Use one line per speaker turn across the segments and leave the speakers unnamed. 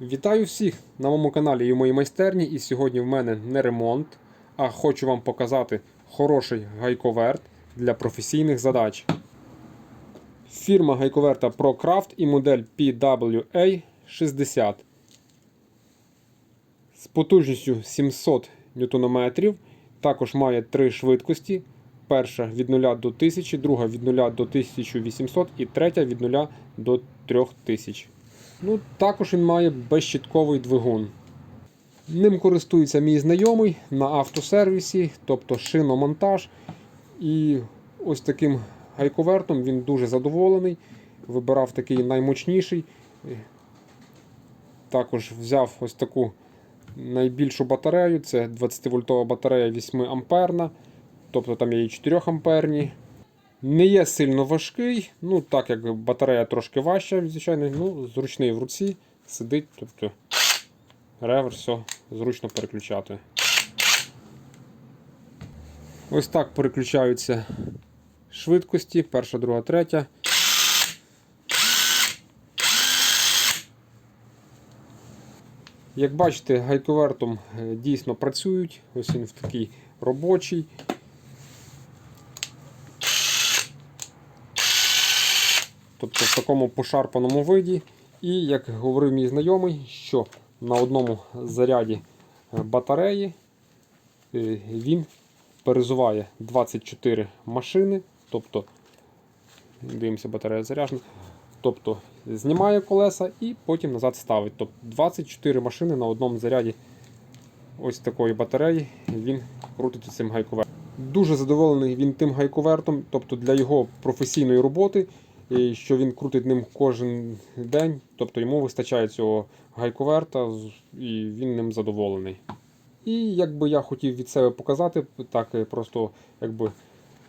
Вітаю всіх на моєму каналі і в моїй майстерні. І сьогодні в мене не ремонт, а хочу вам показати хороший гайковерт для професійних задач. Фірма гайковерта ProCraft і модель PWA 60 з потужністю 700 Нм. Також має три швидкості. Перша від 0 до 1000, друга від 0 до 1800 і третя від 0 до 3000. Ну, Також він має безщітковий двигун. Ним користується мій знайомий на автосервісі, тобто шиномонтаж. І ось таким гайковертом він дуже задоволений. Вибирав такий наймощніший. Також взяв ось таку найбільшу батарею. Це 20-вольтова батарея 8 амперна. Тобто там є і 4 амперні. Не є сильно важкий, ну так як батарея трошки важча, звичайно, ну, зручний в руці, сидить, тобто реверс, все зручно переключати. Ось так переключаються швидкості, перша, друга, третя. Як бачите, гайковертом е, дійсно працюють, ось він в такий робочий. Тобто в такому пошарпаному виді. І як говорив мій знайомий, що на одному заряді е, батареї е, він перезуває 24 машини, тобто, дивимося, батарея заряджена, тобто знімає колеса і потім назад ставить. Тобто 24 машини на одному заряді ось такої батареї він крутить цим гайковертом. Дуже задоволений він тим гайковертом, тобто для його професійної роботи що він крутить ним кожен день, тобто йому вистачає цього гайковерта і він ним задоволений. І якби я хотів від себе показати, так е, просто якби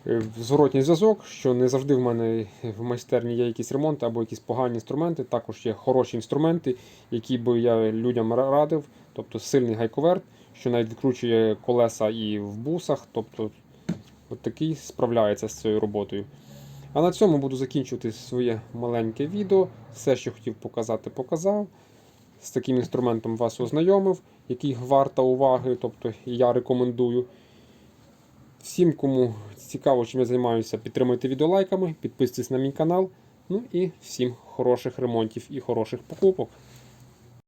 е, зворотній зв'язок, що не завжди в мене в майстерні є якісь ремонти або якісь погані інструменти. Також є хороші інструменти, які би я людям радив, тобто сильний гайковерт, що навіть відкручує колеса і в бусах. тобто от такий справляється з цією роботою. А на цьому буду закінчувати своє маленьке відео. Все, що хотів показати, показав. З таким інструментом вас ознайомив, який варта уваги, тобто я рекомендую. Всім, кому цікаво, чим я займаюся, підтримуйте відео лайками, підписуйтесь на мій канал. Ну і всім хороших ремонтів і хороших покупок.